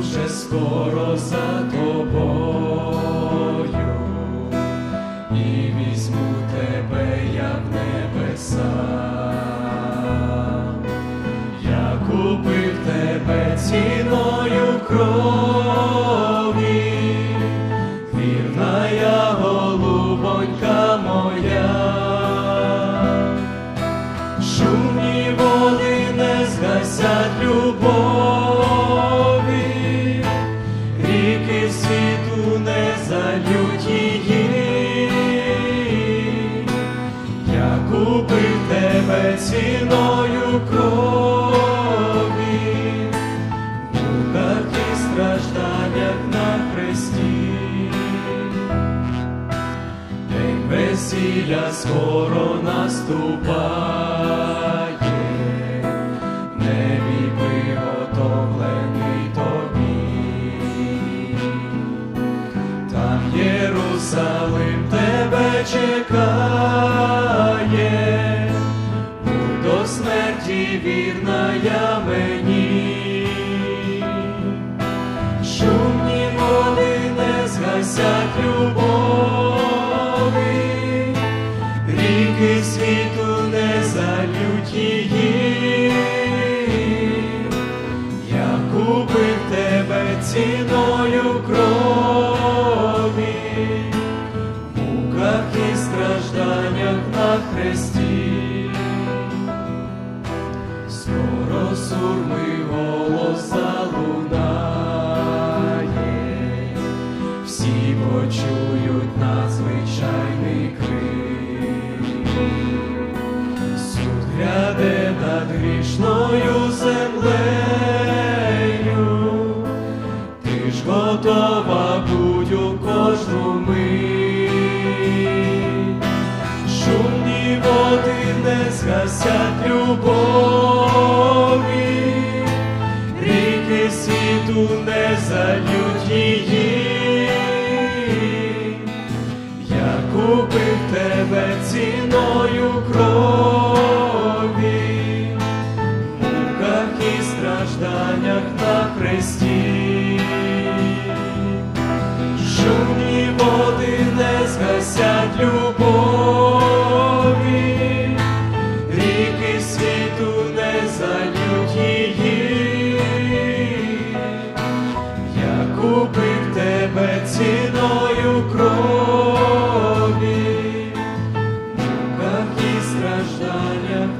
вже скоро за тобою, і візьму тебе я в небеса. Я купив тебе ціною крові, весілля скоро наступає, небі приготовлений тобі. Там Єрусалим тебе чекає, будь до смерті вірна я мені. Шумні води не згасять любові, ціною крові, муках і стражданнях на хресті. Скоро сурми голос залунає, всі почують надзвичайний крик. Суд гряде над грішною ж готова будь у кожну мить. Шумні води не згасять любові, ріки світу не зальють її. Я купив тебе ціною її. Я купив тебе ціною крові, муках і стражданнях